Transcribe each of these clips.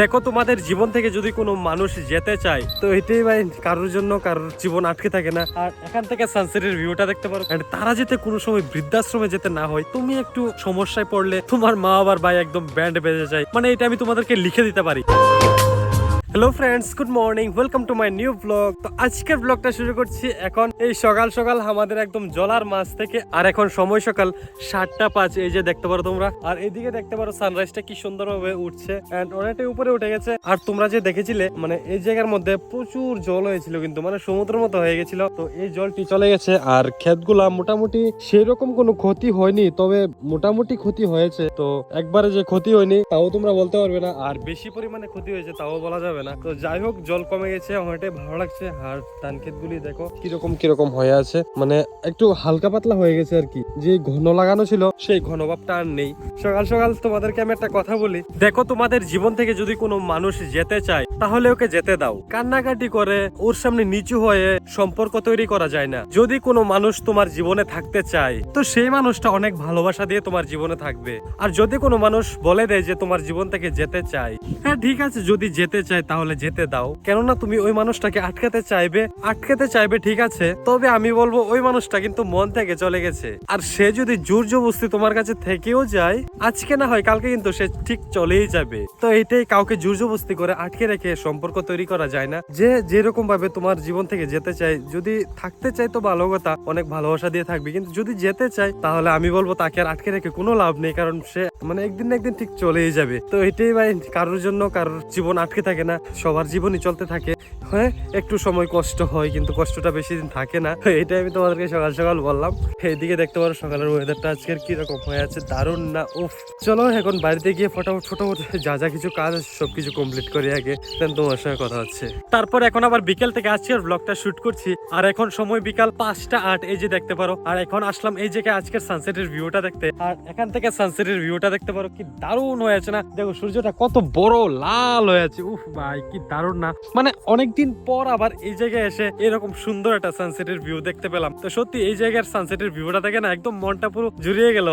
দেখো তোমাদের জীবন থেকে যদি কোনো মানুষ যেতে চায়, তো এটাই ভাই, কারোর জন্য কারোর জীবন আটকে থাকে না। আর এখান থেকে সানসেটের ভিউটা দেখতে পারো। এন্ড তারা যেতে কোনো সময় বৃদ্ধাশ্রমে যেতে না হয়, তুমি একটু সমস্যায় পড়লে তোমার মা আবার ভাই একদম ব্যান্ড বেজে যায়। মানে এটা আমি তোমাদেরকে লিখে দিতে পারি। Hello friends good morning welcome to my new blog তো আজকের ব্লগটা শুরু করছি এখন এই সকাল সকাল আমাদের একদম জলার মাছ থেকে, আর এখন সময় সকাল সাতটা পাঁচ, এই যে দেখতে পারো তোমরা। আর এদিকে দেখতে পারো সানরাইজটা কি সুন্দরভাবে উঠছে এন্ড অনেকটাই উপরে উঠে গেছে। আর তোমরা যে দেখেছিলে মানে এই জায়গার মধ্যে প্রচুর জল হয়েছিল কিন্তু মানে সমুদ্রের মতো হয়ে গেছিল। তো এই জলটি চলে গেছে, আর ক্ষেতগুলা মোটামুটি সেরকম কোনো ক্ষতি হয়নি, তবে মোটামুটি ক্ষতি হয়েছে। তো একবারে যে ক্ষতি হয়নি, তাও তোমরা বলতে পারবে না। আর বেশি পরিমাণে ক্ষতি হয়েছে, তাও বলা যাবে না। তো যাই হোক, জল কমে গেছে অনেকটাই ভালো লাগছে। আর ধান ক্ষেতগুলি দেখো কীরকম কীরকম হয়ে আছে। মানে একটু হালকা পাতলা হয়ে গেছে আর কি। যে ঘন লাগানো ছিল, সেই ঘন ভাবটা আর নেই। সকাল সকাল তোমাদেরকে আমি একটা কথা বলি। দেখো, তোমাদের জীবন থেকে যদি কোনো মানুষ যেতে চায়, তাহলে ওকে যেতে দাও। কান্নাকাটি করে, ওর সামনে নিচু হয়ে সম্পর্ক তৈরি করা যায় না। যদি কোনো মানুষ তোমার জীবনে থাকতে চায়, তো সেই মানুষটা অনেক ভালোবাসা দিয়ে তোমার জীবনে থাকবে। আর যদি কোনো মানুষ বলে দেয় যে তোমার জীবন থেকে যেতে চায় হ্যাঁ ঠিক আছে, যদি যেতে চায় তাহলে যেতে দাও। কেননা তুমি ওই মানুষটাকে আটকাতে চাইবে আটকাতে চাইবে, ঠিক আছে? তবে আমি বলব ওই মানুষটা কিন্তু মন থেকে চলে গেছে। আর সে যদি জোর জবস্তি তোমার কাছে থেকেও যায়, আজকে না হয় কালকে কিন্তু সে ঠিক চলেই যাবে। তো এটাই কাউকে জোর জবস্তি করে আটকে রেখে সম্পর্ক তৈরি করা যায় না। যে যেরকম ভাবে তোমার জীবন থেকে যেতে চাই যদি থাকতে চাই তো ভালো কথা, অনেক ভালোবাসা দিয়ে থাকবে। কিন্তু যদি যেতে চাই তাহলে আমি বলব তাকে আর আটকে রেখে কোনো লাভ নেই, কারণ সে মানে একদিন না একদিন ঠিক চলেই যাবে। তো এটাই ভাই, কারোর জন্য কারোর জীবন আটকে থাকে না। সবার জীবনই চলতে থাকে। হ্যাঁ একটু সময় কষ্ট হয়, কিন্তু কষ্টটা বেশি দিন থাকে না। এটাই আমি তোমাদেরকে সকাল সকাল বললাম। এইদিকে দেখতে পারো সকালের ওয়েদারটা আজকের কীরকম হয়ে আছে, দারুণ না, উফ। চলো, এখন বাড়িতে গিয়ে ফটাফট ফটাফট যা যা কিছু কাজ আছে, সবকিছু কমপ্লিট করি আগে দেন তোমার সঙ্গে কথা হচ্ছে। তারপর এখন আবার বিকেল থেকে আজকের ব্লগটা শুট করছি, আর এখন সময় বিকাল পাঁচটা আট, এই যে দেখতে পারো, আর এখন আসলাম এই জায়গায় আজকের সানসেটের ভিউটা দেখতে। আর এখান থেকে সানসেটের ভিউটা দেখতে পারো, কি দারুণ হয়ে আছে না? দেখো সূর্যটা কত বড়, লাল হয়ে আছে, উফ ভাই, কি দারুণ না? মানে অনেকদিন পর আবার এই জায়গায় এসে এরকম সুন্দর একটা সানসেটের ভিউ দেখতে পেলাম। তো সত্যি এই জায়গার সানসেটের ভিউটা দেখে না একদম মনটা পুরো জুড়িয়ে গেল।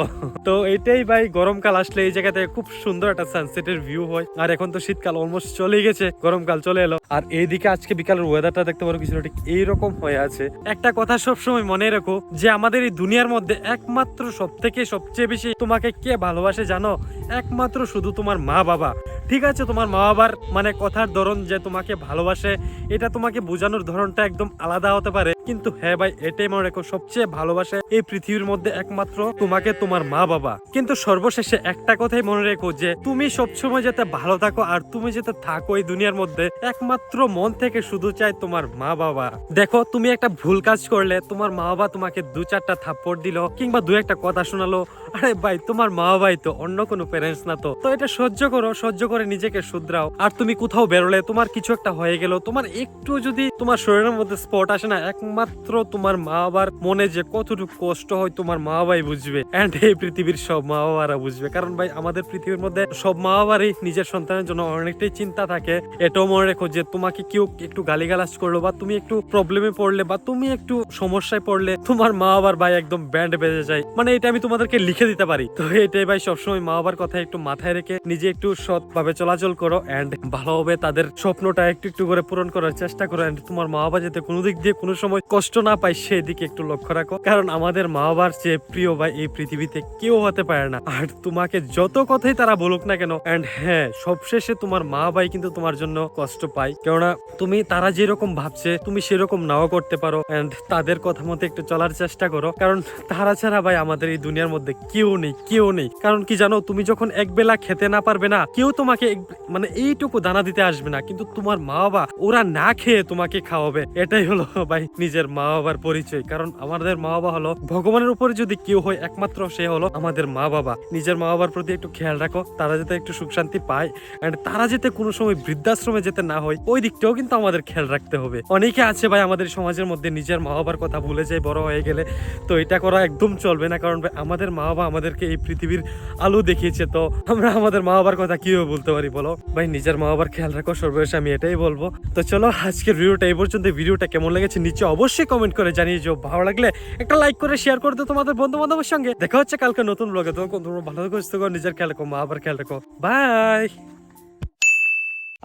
তো এটাই ভাই গরমকাল, আসলে এই জায়গাতে খুব সুন্দর একটা সানসেটের ভিউ হয়। আর এখন তো শীতকাল অলমোস্ট চলে গেছে, গরমকাল চলে এলো। আর এইদিকে আজকে বিকালের ওয়েদারটা দেখতে পারো কিছু ঠিক এইরকম হয়ে আছে। একটা কথা সবসময় মনে রাখো যে আমাদের এই দুনিয়ার মধ্যে একমাত্র সব থেকে সবচেয়ে বেশি তোমাকে কে ভালোবাসে জানো? একমাত্র শুধু তোমার মা বাবা ঠিক আছে, তোমার মা বাবার মানে কথার ধরন যে তোমাকে ভালোবাসে, এটা তোমাকে বোঝানোর ধরনটা একদম আলাদা হতে পারে। কিন্তু হ্যাঁ ভাই, এটাই মনে রেখো, সবচেয়ে ভালোবাসে এই পৃথিবীর মধ্যে একমাত্র তোমাকে, তোমার মা বাবা। কিন্তু সর্বশেষে একটা কথাই মনে রেখো যে, তুমি সবসময় যাতে ভালো থাকো আর তুমি যাতে থাকো এই দুনিয়ার মধ্যে, একমাত্র মন থেকে শুধু চাই তোমার মা বাবা। দেখো, তুমি একটা ভুল কাজ করলে, তোমার মা বাবা তোমাকে দু চারটা থাপ্পড় দিল কিংবা দু একটা কথা শোনালো। আরে ভাই, তোমার মা বাবাই তো, অন্য কোনো প্যারেন্টস না তো। তো এটা সহ্য করো, সহ্য করে নিজেকে শুধরাও। আর তুমি কোথাও বেরোলে, তোমার কিছু একটা হয়ে গেল, তোমার একটু যদি তোমার শরীরের মধ্যে স্পট আসে না একমাত্র তোমার মা বাবার মনে যে কতটুকু কষ্ট হয় তোমার মা বাবাই বুঝবে। এন্ড এই পৃথিবীর সব মা বাবারা বুঝবে। কারণ ভাই, আমাদের পৃথিবীর মধ্যে সব মা বাবারই নিজের সন্তানের জন্য অনেকটাই চিন্তা থাকে। এটাও মনে রেখো যে তোমাকে কেউ একটু গালিগালাজ করল বা তুমি একটু প্রবলেমে পড়লে বা তুমি একটু সমস্যায় পড়লে তোমার মা বাবার ভাই একদম ব্যান্ড বেজে যায়। মানে এটা আমি তোমাদেরকে লিখে দিতে পারি। তো এটাই ভাই, সবসময় মা বাবার কথা একটু মাথায় রেখে নিজে একটু সৎ ভাবে চলাচল করো এন্ড ভালোভাবে তাদের স্বপ্নটা একটু একটু করে পূরণ করার চেষ্টা করো। এন্ড তোমার মা বাবা যাতে কোনো দিক দিয়ে কোনো সময় কষ্ট না পায় সেই দিকে একটু লক্ষ্য রাখো। কারণ আমাদের মা বাবার চেয়ে প্রিয় ভাই এই পৃথিবীতে কেউ হতে পারে না। আর তোমাকে যত কথাই তারা বলুক না কেন এন্ড হ্যাঁ সবশেষে তোমার মা ভাই কিন্তু তোমার জন্য কষ্ট পায়। কেননা তুমি, তারা যেরকম ভাবছে, তুমি সেরকম নাও করতে পারো এন্ড তাদের কথা মতো একটু চলার চেষ্টা করো। কারণ তারা ছাড়া ভাই আমাদের এই দুনিয়ার মধ্যে কেউ নেই কেউ নেই। কারণ কি জানো, তুমি যখন এক বেলা খেতে না পারবে না, কেউ তোমাকে মানে এইটুকু দানা দিতে আসবে না। কিন্তু তোমার মা বাবা, ওরা না খেয়ে তোমাকে খাওয়াবে। এটাই হলো ভাই নিজের মা বাবার পরিচয়। কারণ আমাদের মা বাবা হলো, ভগবানের উপরে যদি কেউ হয় একমাত্র সে হলো আমাদের মা বাবা নিজের মা বাবার প্রতি একটু খেয়াল রাখো, তারা যাতে একটু সুখ শান্তি পায়। এন্ড তারা যাতে কোনো সময় বৃদ্ধাশ্রমে যেতে না হয়, ওই দিকটাও কিন্তু আমাদের খেয়াল রাখতে হবে। অনেকে আছে ভাই আমাদের সমাজের মধ্যে নিজের মা বাবার কথা ভুলে যায়, বড় হয়ে গেলে। তো এটা করা একদম চলবে না, কারণ ভাই আমাদের মা বাবা আমাদেরকে এই পৃথিবীর আলো দেখিয়েছে। তো আমরা আমাদের মা বাবার কথা কীভাবে বলতে পারি বলো? ভাই নিজের মা বাবার খেয়াল রাখো, সর্বশেষে আমি এটাই বলব। তো চলো, আজকের ভিডিওটা এই পর্যন্ত ভিডিওটা কেমন লেগেছে, নিচে অবশ্যই কমেন্ট করে জানিয়ে যাও ভালো লাগলে একটা লাইক করে শেয়ার করে তোমাদের বন্ধু বান্ধবের সঙ্গে। দেখা হচ্ছে কালকে নতুন ব্লগে তো তোমরা ভালো করে নিজের খেয়াল রাখো, মা আবার খেয়াল রাখো। বাই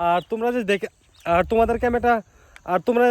আর তোমরা যে দেখে আর তোমাদের একটা আর তোমরা